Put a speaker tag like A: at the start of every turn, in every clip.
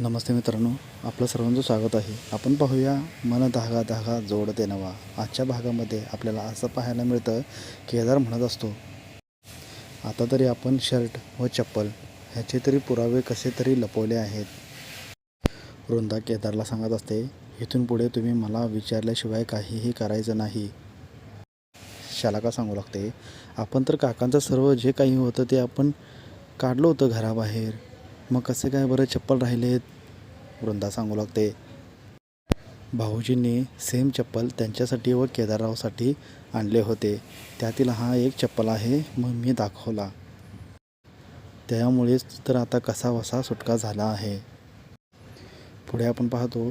A: नमस्ते मित्रांनो आपलं सर्वांचं स्वागत आहे. आपण पाहूया मन धागा धागा जोडते नवा आजच्या भागामध्ये आपल्याला असं पाहायला मिळतं केदार म्हणत असतो. आता तरी आपण शर्ट व चप्पल ह्याचे तरी पुरावे कसे तरी लपवले आहेत. वृंदा केदारला सांगत असते इथून पुढे तुम्ही मला विचारल्याशिवाय काहीही करायचं नाही. शालाका सांगू लागते आपण तर काकांचं सर्व जे काही होतं ते आपण काढलं होतं घराबाहेर. मग कसं काय बरं चप्पल राहिलेत? वृंदा सांगू लागते. भाऊजींनी सेम चप्पल त्यांच्यासाठी व केदाररावसाठी आणले होते. त्यातील हा एक चप्पल आहे मग मी दाखवला. त्यामुळेच तर आता कसा वसा सुटका झाला आहे. पुढे आपण पाहतो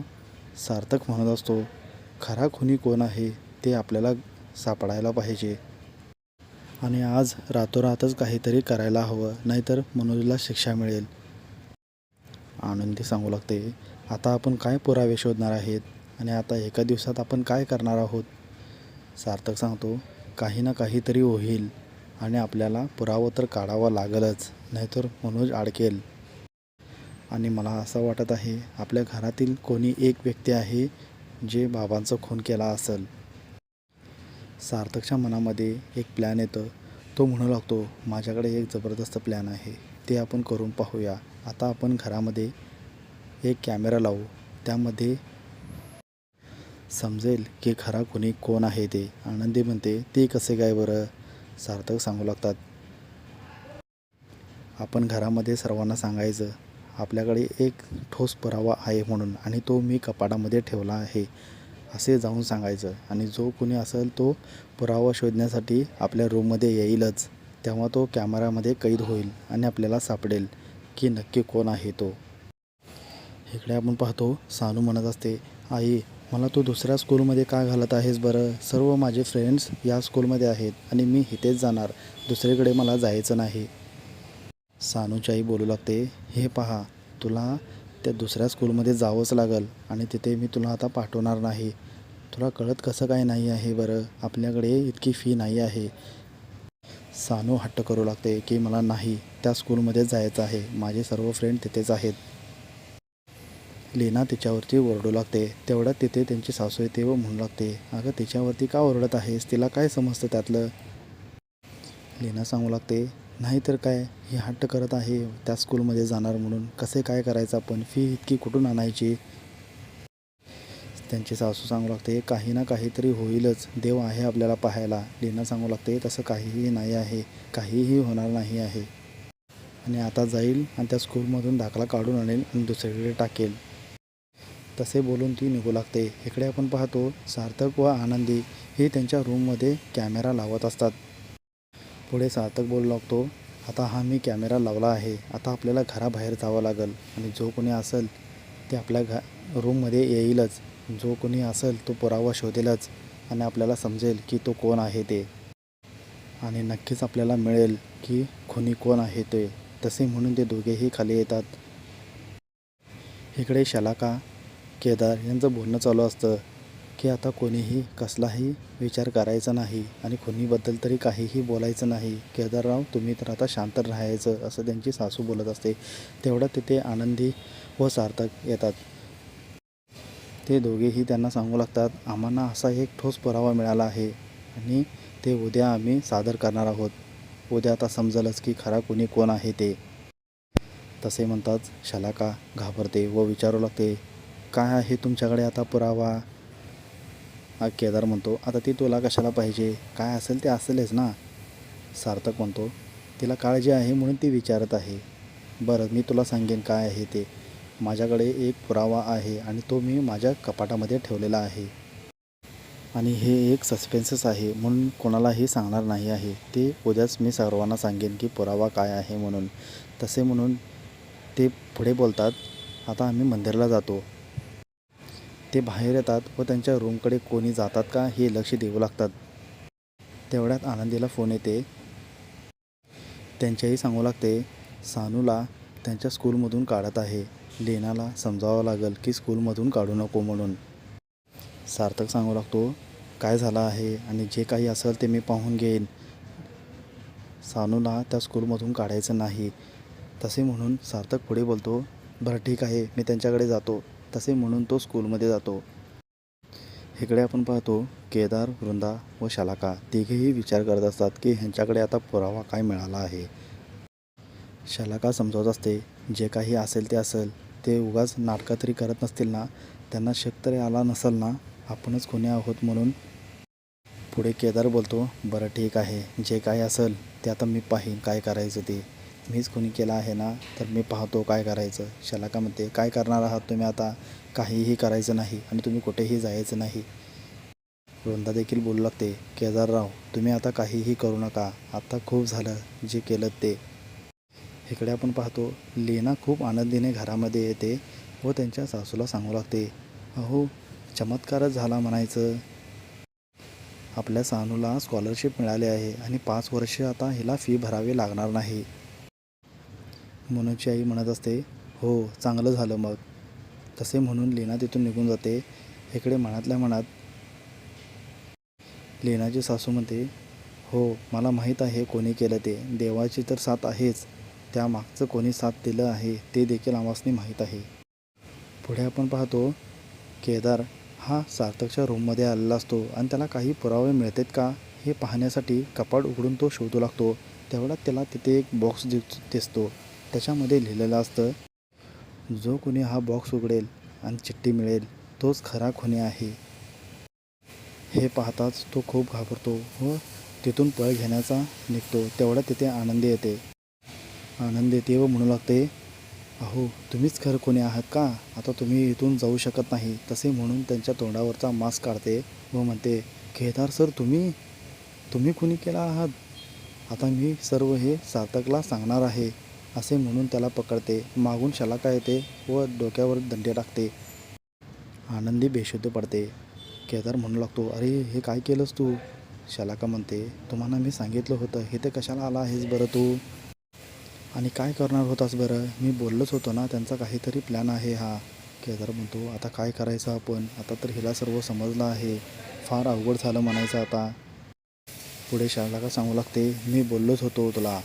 A: सार्थक म्हणत असतो खरा खुनी कोण आहे ते आपल्याला सापडायला पाहिजे. आणि आज रातोरातच काहीतरी करायला हवं नाहीतर मनोजला शिक्षा मिळेल. आनंदी सांगू लागते. आता आपण काय पुरावे शोधणार आहेत आणि आता एका दिवसात आपण काय करणार आहोत? सार्थक सांगतो काही ना काहीतरी होईल आणि आपल्याला पुरावा तर काढावा लागलच नाहीतर मनोज अडकेल. आणि मला असं वाटत आहे आपल्या घरातील कोणी एक व्यक्ती आहे जे बाबांचा खून केला असेल. सार्थकच्या मनामध्ये एक प्लॅन येतं. तो म्हणू लागतो माझ्याकडे एक जबरदस्त प्लॅन आहे. ते आपण करून पाहूया. आता आपण घरामध्ये एक कॅमेरा लावू. त्यामध्ये समजेल की खरा कोणी कोण आहे ते. आनंदी म्हणते ते कसे काय बरं? सार्थक सांगू लागतात. आपण घरामध्ये सर्वांना सांगायचं आपल्याकडे एक ठोस पुरावा आहे म्हणून आणि तो मी कपाटामध्ये ठेवला आहे. असे जाऊन सांगायचं. आणि जो कोणी असेल तो पुरावा शोधण्यासाठी आपल्या रूममध्ये येईलच. तेव्हा तो कॅमेरामध्ये कैद होईल आणि आपल्याला सापडेल. की नक्की कोण आहे तो? इकडे आपण पाहतो सानू म्हणत असते आई मला तू दुसऱ्या स्कूलमध्ये का घालत आहेस बरं? सर्व माझे फ्रेंड्स या स्कूलमध्ये आहेत आणि मी इथेच जाणार. दुसरीकडे मला जायचं नाही. सानूची आई बोलू लागते हे पहा तुला त्या दुसऱ्या स्कूलमध्ये जावंच लागल आणि तिथे मी तुला आता पाठवणार नाही. तुला कळत कसं काय नाही आहे बरं? आपल्याकडे इतकी फी नाही आहे. सानू हट्ट करू लागते की मला नाही त्या स्कूलमध्येच जायचं आहे. माझे सर्व फ्रेंड तिथेच आहेत. लीना तिच्यावरती ओरडू लागते. तेवढ्यात तिथे त्यांची सासू येते व म्हणू लागते अगं तिच्यावरती का ओरडत आहेस? तिला काय समजतं त्यातलं? लीना सांगू लागते नाही तर काय? ही हट्ट करत आहे. त्या स्कूलमध्ये जाणार म्हणून. कसे काय करायचं आपण? फी इतकी कुठून आणायची? त्यांची सासू सांगू लागते काही ना काहीतरी होईलच. देव आहे आपल्याला पाहायला. लीना सांगू लागते तसं काहीही नाही आहे. काहीही होणार नाही आहे. आणि आता जाईल आणि त्या स्कूलमधून दाखला काढून आणेल आणि दुसरीकडे टाकेल. तसे बोलून ती निघू लागते. इकडे आपण पाहतो सार्थक व आनंदी हे त्यांच्या रूममध्ये कॅमेरा लावत असतात. पुढे सार्थक बोलू लागतो आता हा मी कॅमेरा लावला आहे. आता आपल्याला घराबाहेर जावं लागेल आणि जो कोणी असेल ते आपल्या घ रूममध्ये येईलच. जो कोणी असेल तो पुरावा शोधेलच आणि आपल्याला समजेल की तो कोण आहे ते. आणि नक्कीच आपल्याला मिळेल की खुनी कोण आहे ते. तसे म्हणून ते दोघेही खाली येतात. इकडे शलाका केदार यांचं बोलणं चालू असतं की आता कोणीही कसलाही विचार करायचा नाही आणि खुनीबद्दल तरी काहीही बोलायचं नाही. केदारराव तुम्ही तर आता शांत राहायचं असं त्यांची सासू बोलत असते. तेवढं तिथे आनंदी व सार्थक येतात. ते दोघेही त्यांना सांगू लागतात आम्हाला असा एक ठोस पुरावा मिळाला आहे आणि ते उद्या आम्ही सादर करणार आहोत. उद्या आता समजलंच की खरा कोणी कोण आहे ते. तसे म्हणतात शलाका घाबरते व विचारू लागते काय आहे तुमच्याकडे आता पुरावा? हा केदार म्हणतो आता ती तुला कशाला पाहिजे? काय असेल ते असेलच ना. सार्थक म्हणतो तिला काळजी आहे म्हणून ती विचारत आहे. बरं मी तुला सांगेन काय आहे ते. माझ्याकडे एक पुरावा आहे आणि तो मी माझ्या कपाटामध्ये ठेवलेला आहे. आणि हे एक सस्पेन्सच आहे म्हणून कोणालाही सांगणार नाही आहे. ते उद्याच मी सर्वांना सांगेन की पुरावा काय आहे म्हणून. तसे म्हणून ते पुढे बोलतात आता आम्ही मंदिरला जातो. ते बाहेर येतात व त्यांच्या रूमकडे कोणी जातात का हे लक्ष देऊ लागतात. तेवढ्यात आनंदीला फोन येते. त्यांच्याही सांगू लागते सानूला त्यांच्या स्कूलमधून काढत आहे. लेनाला समजावं लागेल की स्कूलमधून काढू नको म्हणून. सार्थक सांगू लागतो काय झालं आहे आणि जे काही असेल ते मी पाहून घेईन. सानूला त्या स्कूलमधून काढायचं नाही. तसे म्हणून सार्थक पुढे बोलतो बरं ठीक आहे मी त्यांच्याकडे जातो. तसे म्हणून तो स्कूलमध्ये जातो. इकडे आपण पाहतो केदार वृंदा व शालाका तिघेही विचार करत असतात की ह्यांच्याकडे आता पुरावा काय मिळाला आहे. शालाका समजावत असते जे काही असेल ते असेल ते उगाच नाटकं तरी करत नसतील ना? त्यांना शक तरी आला नसेल ना? आपणच कोणी आहोत म्हणून. पुढे केदार बोलतो बरं ठीक आहे. जे काही असेल ते आता मी पाहीन काय करायचं ते. मीच कोणी केलं आहे ना? तर मी पाहतो काय करायचं. शलाका म्हणते काय करणार आहात तुम्ही आता? काहीही करायचं नाही आणि तुम्ही कुठेही जायचं नाही. वृंदा देखील बोलू लागते केदारराव तुम्ही आता काहीही करू नका. आता खूप झालं जे केलं ते. इकडे आपण पाहतो लीना खूप आनंदीने घरामध्ये येते व त्यांच्या सासूला सांगू लागते अहो चमत्कारच झाला म्हणायचं. आपल्या सानूला स्कॉलरशिप मिळाली आहे आणि पाच वर्ष आता हिला फी भरावी लागणार नाही. मनूची आई म्हणत असते हो चांगलं झालं मग. तसे म्हणून लीना तिथून निघून जाते. इकडे मनातल्या मनात लीनाची सासू म्हणते हो मला माहीत आहे कोणी केलं ते. देवाची तर साथ आहेच. त्या मागचं कोणी साथ दिलं आहे ते देखील आम्हासनी माहीत आहे. पुढे आपण पाहतो केदार हा सार्थकच्या रूममध्ये आलेला असतो आणि त्याला काही पुरावे मिळतात का हे पाहण्यासाठी कपाट उघडून तो शोधू लागतो. तेवढ्यात त्याला तिथे एक बॉक्स दिस दिसतो. त्याच्यामध्ये लिहिलेलं असतं जो कोणी हा बॉक्स उघडेल आणि चिठ्ठी मिळेल तोच खरा खुनी आहे. हे पाहताच तो खूप घाबरतो व तिथून पळ घेण्याचा निघतो. तेवढा तिथे आनंदी येते. आनंद येते व म्हणू लागते अहो तुम्हीच खरं कोणी आहात का? आता तुम्ही इथून जाऊ शकत नाही. तसे म्हणून त्यांच्या तोंडावरचा मास्क काढते व म्हणते केदार सर तुम्ही तुम्ही कुणी केला आहात? आता मी सर्व हे सार्थकला सांगणार आहे. असे म्हणून त्याला पकडते मागून शलाका येते व डोक्यावर दंडे टाकते. आनंदी बेशुद्ध पडते. केदार म्हणू लागतो अरे हे काय केलंस तू? शलाका म्हणते तुम्हाला मी सांगितलं होतं हे ते कशाला आला आहेस बरं तू? आणि काय करणार होतास बरं? मी बोललोच होतो ना त्यांचा काहीतरी प्लॅन आहे हा. केदार म्हणतो आता काय करायचं आपण? आता तर हिला सर्व समजलं आहे. फार अवघड झालं म्हणायचं आता. पुढे शालाका सांगू लागते? मी बोललोच होतो तुला.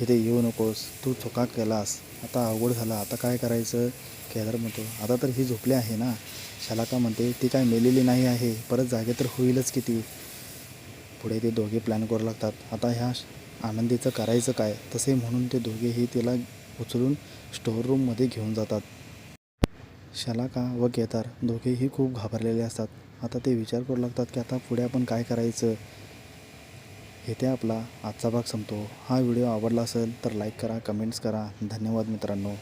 A: इथे येऊ नकोस. तू चुका केलास आता अवघड झाला. आता काय करायचं? केदार म्हणतो आता तर ही झोपली आहे ना. शालाका म्हणते ती काय मेलेली नाही आहे. परत जागे तर होईलच किती पुढे ते दोघे प्लॅन करू लागतात. आता ह्या आनंदीचं करायचं काय? तसे म्हणून ते दोघेही तिला उचलून स्टोअर रूममध्ये घेऊन जातात. शलाका व केदार दोघेही खूप घाबरलेले असतात. आता ते विचार करू लागतात की आता पुढे आपण काय करायचं? येथे आपला आजचा भाग संपतो. हा व्हिडिओ आवडला असेल तर लाईक करा कमेंट्स करा. धन्यवाद मित्रांनो.